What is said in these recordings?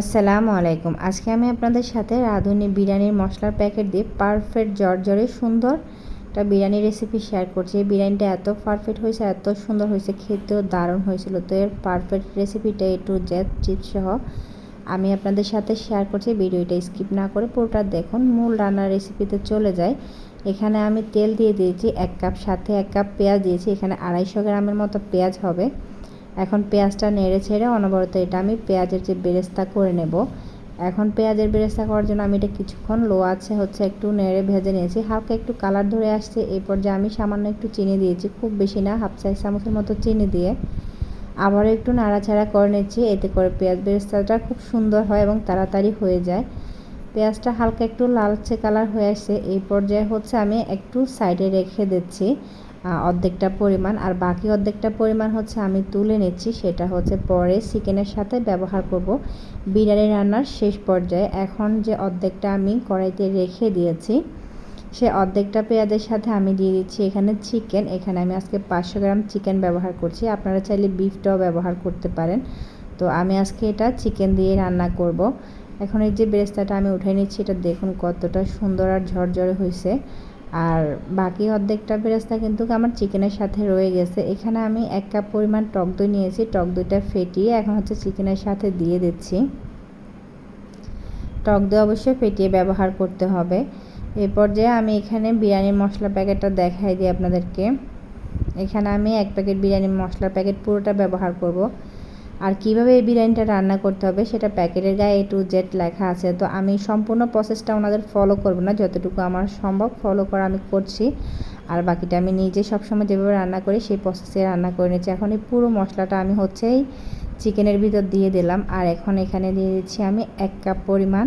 আসসালামু আলাইকুম। আজকে আমি আপনাদের সাথে রাঁধুনি বিরিয়ানির মশলার প্যাকেট দিয়ে পারফেক্ট জর্জরে সুন্দর একটা বিরিয়ানি রেসিপি শেয়ার করছি। এই বিরিয়ানিটা এত পারফেক্ট হয়েছে, এত সুন্দর হয়েছে, খেতেও দারুণ হয়েছিল। তো এর পারফেক্ট রেসিপিটা এ টু জেড চিপস সহ আমি আপনাদের সাথে শেয়ার করছি। ভিডিওটা স্কিপ না করে পুরোটা দেখুন। মূল রান্নার রেসিপিতে চলে যায় এখানে আমি তেল দিয়ে দিয়েছি এক কাপ সাথে এক কাপ পেঁয়াজ দিয়েছি। এখানে আড়াইশো গ্রামের মতো পেঁয়াজ হবে। এখন পেঁয়াজটা নেড়ে ছেড়ে অনবরত এটা আমি পেঁয়াজের যে বেরেস্তা করে নেব। এখন পেঁয়াজের বেরেস্তা করার জন্য আমি এটা কিছুক্ষণ লো আছে হচ্ছে একটু নেড়ে ভেজে নিয়েছি। হালকা একটু কালার ধরে আসছে, এই পর্যায়ে আমি সামান্য একটু চিনি দিয়েছি, খুব বেশি না, হাফ চাই চামচের মতো চিনি দিয়ে। আবারও একটু নাড়াচাড়া করে নিচ্ছি, এতে করে পেঁয়াজ বেরেস্তাটা খুব সুন্দর হয় এবং তাড়াতাড়ি হয়ে যায়। পেঁয়াজটা হালকা একটু লালচে কালার হয়ে আসছে, এই পর্যায়ে হচ্ছে আমি একটু সাইডে রেখে দিচ্ছি। অর্ধেকটা পরিমাণ। আর বাকি অর্ধেকটা পরিমাণ হচ্ছে আমি তুলে নিচ্ছি। সেটা হচ্ছে পরে চিকেনের সাথে ব্যবহার করব বিরিয়ানি রান্নার শেষ পর্যায়ে। এখন যে অর্ধেকটা আমি কড়াইতে রেখে দিয়েছি, সে অর্ধেকটা পেঁয়াজের সাথে আমি দিয়ে দিচ্ছি এখানে চিকেন। এখানে আমি আজকে পাঁচশো গ্রাম চিকেন ব্যবহার করছি। আপনারা চাইলে বিফটাও ব্যবহার করতে পারেন। তো আমি আজকে এটা চিকেন দিয়ে রান্না করব। এখন এই যে বেরেস্তাটা আমি উঠে নিচ্ছি, এটা দেখুন কতটা সুন্দর আর ঝরঝরে হয়েছে আর বাকি অর্ধেকটা বেরেস্তা কিন্তু আমার চিকেনের সাথে রয়ে গেছে। এখানে আমি এক কাপ পরিমাণ টক দই নিয়েছি। টক দইটা ফেটিয়ে এখন হচ্ছে চিকেনের সাথে দিয়ে দিচ্ছি। টক দই অবশ্যই ফেটিয়ে ব্যবহার করতে হবে। এ পর্যায়ে আমি এখানে বিরিয়ানির মশলা প্যাকেটটা দেখাই দিই আপনাদেরকে। এখানে আমি এক প্যাকেট বিরিয়ানির মশলার প্যাকেট পুরোটা ব্যবহার করব। আর কীভাবে এই বিরিয়ানিটা রান্না করতে হবে সেটা প্যাকেটের গায়ে এ টু জেড লেখা আছে। তো আমি সম্পূর্ণ প্রসেসটা ওনাদের ফলো করব না, যতটুকু আমার সম্ভব ফলো করা আমি করছি। আর বাকিটা আমি নিজে সবসময় যেভাবে রান্না করি সেই প্রসেসে রান্না করে নিচ্ছি। এখন এই পুরো মশলাটা আমি হচ্ছেই চিকেনের ভিতর দিয়ে দিলাম। আর এখন এখানে দিয়ে দিচ্ছি আমি এক কাপ পরিমাণ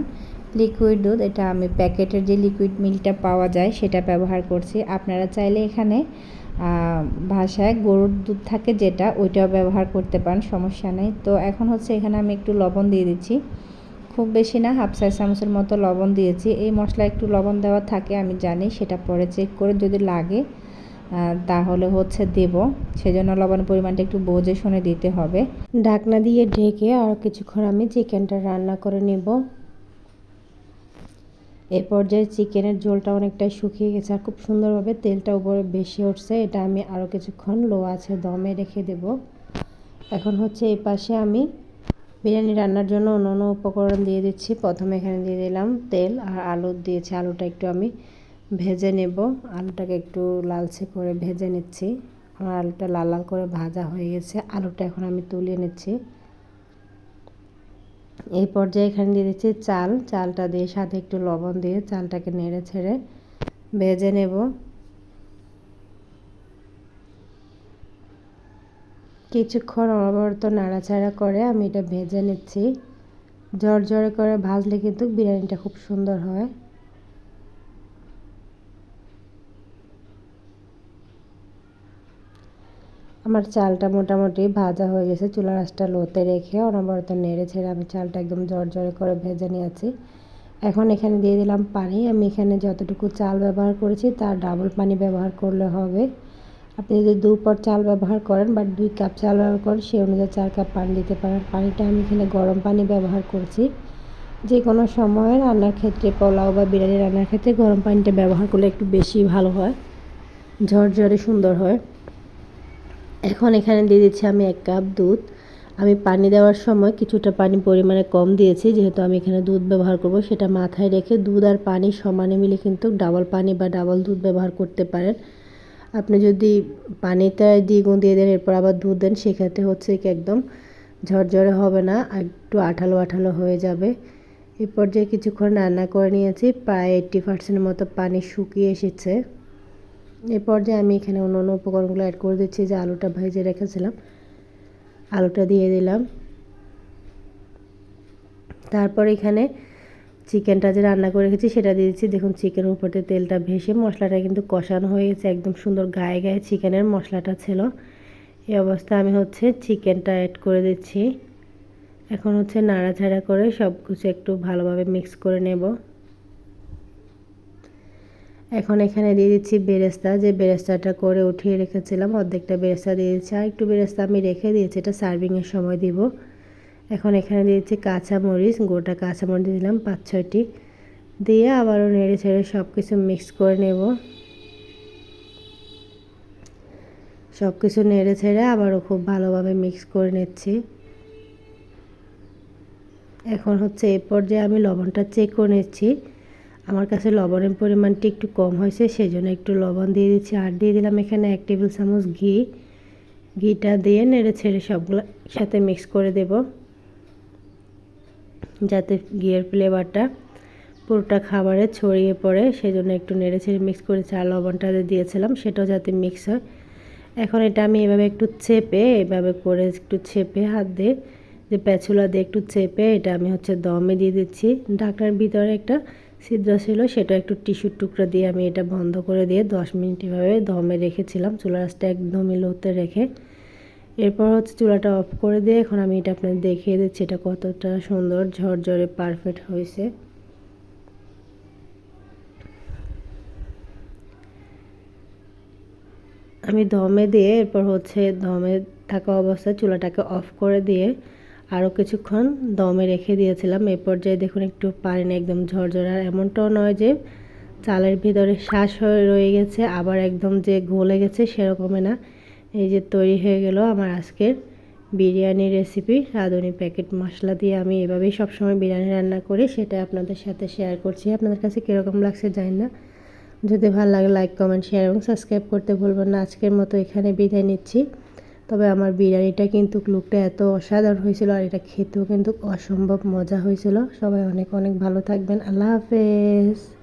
লিকুইড দুধ। এটা আমি প্যাকেটের যে লিকুইড মিল্কটা পাওয়া যায় সেটা ব্যবহার করছি। আপনারা চাইলে এখানে ভাষায় গরুর দুধ থাকে যেটা, ওইটাও ব্যবহার করতে পারেন, সমস্যা নেই। তো এখন হচ্ছে এখানে আমি একটু লবণ দিয়ে দিচ্ছি। খুব বেশি না, হাফ সাইজ চামচের মতো লবণ দিয়েছি। এই মশলা একটু লবণ দেওয়া থাকে, আমি জানি, সেটা পরে চেক করে যদি লাগে তাহলে হচ্ছে দেব। সেজন্য লবণ পরিমাণটা একটু বোঝে শুনে দিতে হবে। ঢাকনা দিয়ে ঢেকে আর কিছুক্ষণ আমি চিকেনটা রান্না করে নেব। এ পর্যায়ে চিকেনের ঝোলটা অনেকটাই শুকিয়ে গেছে আর খুব সুন্দরভাবে তেলটা উপরে বেশি উঠছে। এটা আমি আরও কিছুক্ষণ লো আছে দমে রেখে দেব। এখন হচ্ছে এই পাশে আমি বিরিয়ানি রান্নার জন্য অন্য উপকরণ দিয়ে দিচ্ছি। প্রথমে এখানে দিয়ে দিলাম তেল আর আলু দিয়েছি। আলুটা একটু আমি ভেজে নেব। আলুটাকে একটু লালচে করে ভেজে নিচ্ছি। আমার আলুটা লাল লাল করে ভাজা হয়ে গেছে। আলুটা এখন আমি তুলে নিচ্ছি। এই পর্যায়ে এখানে দিয়ে দিচ্ছি চাল। চালটা দিয়ে সাথে একটু লবণ দিয়ে চালটাকে নেড়ে ছেড়ে ভেজে নেব। কিছুক্ষণ অনবরত নাড়াচাড়া করে আমি এটা ভেজে নিচ্ছি। জড় করে ভাজলে কিন্তু বিরিয়ানিটা খুব সুন্দর হয়। আমার চালটা মোটামুটি ভাজা হয়ে গেছে চুলা রাসটা লোতে রেখে অনবরত নেড়ে ছেড়ে আমি চালটা একদম জড়জড়ে করে ভেজে নিয়েছি। এখন এখানে দিয়ে দিলাম পানি। আমি এখানে যতটুকু চাল ব্যবহার করেছি তার ডাবল পানি ব্যবহার করলে হবে। আপনি যদি দু পট চাল ব্যবহার করেন বা দুই কাপ চাল ব্যবহার করেন, সেই অনুযায়ী চার কাপ পানি দিতে পারেন। পানিটা আমি এখানে গরম পানি ব্যবহার করছি। যে কোনো সময় রান্নার ক্ষেত্রে পোলাও বা বিরিয়ানি রান্নার ক্ষেত্রে গরম পানিটা ব্যবহার করলে একটু বেশি ভালো হয়, ঝরঝরে সুন্দর হয়। এখন এখানে দিয়ে দিচ্ছি আমি এক কাপ দুধ। আমি পানি দেওয়ার সময় কিছুটা পানি পরিমাণে কম দিয়েছি, যেহেতু আমি এখানে দুধ ব্যবহার করব, সেটা মাথায় রেখে দুধ আর পানি সমানে মিলে কিন্তু ডাবল পানি বা ডাবল দুধ ব্যবহার করতে পারেন। আপনি যদি পানিতে দ্বিগুণ দিয়ে দেন, এরপর আবার দুধ দেন, সেক্ষেত্রে হচ্ছে কি একদম ঝরঝরে হবে না একটু আঠালো আঠালো হয়ে যাবে। এ পর্যায়ে কিছুক্ষণ রান্না করে নিয়েছি, প্রায় এইট্টি পার্সেন্টের মতো পানি শুকিয়ে এসেছে। এ পর্যায়ে আমি এখানে অন্য অন্য উপকরণগুলো অ্যাড করে দিচ্ছি, যে আলুটা ভেজে রেখেছিলাম। আলুটা দিয়ে দিলাম। তারপর এখানে চিকেনটা যে রান্না করে রেখেছি, সেটা দিয়ে দিচ্ছি। দেখুন, চিকেনের উপরে তেলটা ভেসে মশলাটা কিন্তু কষানো হয়ে গেছে, একদম সুন্দর গায়ে গায়ে চিকেনের মশলাটা ছিল। এই অবস্থা আমি হচ্ছে চিকেনটা অ্যাড করে দিচ্ছি। এখন হচ্ছে নাড়াচাড়া করে সব কিছু একটু ভালোভাবে মিক্স করে নেব। এখন এখানে দিয়ে দিচ্ছি বেরেস্তা। যে বেরেস্তাটা করে উঠিয়ে রেখেছিলাম, অর্ধেকটা বেরেস্তা দিয়ে দিচ্ছি। আর একটু বেরেস্তা আমি রেখে দিয়েছি, এটা সার্ভিংয়ের সময় দিব। এখন এখানে দিয়ে দিয়েছি কাঁচামরিচ, গোটা কাঁচামরিচ দিলাম পাঁচ, ছয়টি। দিয়ে আবারও নেড়ে ছেড়ে সব কিছু মিক্স করে নেব। সব কিছু নেড়ে ছেড়ে আবারও খুব ভালোভাবে মিক্স করে নিচ্ছি। এখন হচ্ছে এই পর্যায়ে আমি লবণটা চেক করে নিচ্ছি। আমার কাছে লবণের পরিমাণটি একটু কম হয়েছে সেই জন্য একটু লবণ দিয়ে দিচ্ছি। আর দিয়ে দিলাম এখানে এক টেবিল চামচ ঘি। ঘিটা দিয়ে নেড়ে ছেড়ে সবগুলো সাথে মিক্স করে দেব, যাতে ঘিয়ের ফ্লেভারটা পুরোটা খাবারে ছড়িয়ে পড়ে। সেজন্য একটু নেড়ে ছেড়ে মিক্স করে চা লবণটা দিয়েছিলাম সেটাও যাতে মিক্স হয়। এখন এটা আমি এভাবে একটু চেপে, এভাবে করে একটু চেপে হাত দিয়ে, যে প্যাচুলা দিয়ে একটু চেপে, এটা আমি হচ্ছে দমে দিয়ে দিচ্ছি। ঢাকনার ভিতরে একটা ছিদ্র ছিল, সেটা একটু টিস্যুর টুকরো দিয়ে আমি এটা বন্ধ করে দিয়ে দশ মিনিট এভাবে দমে রেখেছিলাম। চুলা রাসটা একদমই লোতে রেখে। এরপর হচ্ছে চুলাটা অফ করে দিয়ে এখন আমি এটা আপনাদের দেখিয়ে দিচ্ছি, এটা কতটা সুন্দর, ঝরঝরে পারফেক্ট হয়েছে। আমি দমে দিয়ে, এরপর হচ্ছে দমে থাকা অবস্থায় চুলাটাকে অফ করে দিয়ে আরও কিছুক্ষণ দমে রেখে দিয়েছিলাম। এই পর্যায়ে দেখুন একটু পানি না একদম ঝরঝরে। আর এমনটাও নয় যে চালের ভিতরে শ্বাস হয়ে রয়ে গেছে, আবার একদম যে গলে গেছে সেরকমই না। এই যে তৈরি হয়ে গেল আমার আজকের বিরিয়ানি রেসিপি রাঁধুনি প্যাকেট মশলা দিয়ে আমি এভাবেই সবসময় বিরিয়ানি রান্না করি, সেটা আপনাদের সাথে শেয়ার করছি। আপনাদের কাছে কীরকম লাগছে জানি না। যদি ভালো লাগে লাইক কমেন্ট শেয়ার এবং সাবস্ক্রাইব করতে ভুলবেন না। আজকের মতো এখানে বিদায় নিচ্ছি। তবে আমার বিরিয়ানিটা কিন্তু লুকটা এত অসাধারণ হয়েছিল আর এটা খেতেও কিন্তু অসম্ভব মজা হয়েছিল। সবাই অনেক অনেক ভালো থাকবেন। আল্লাহ হাফেজ।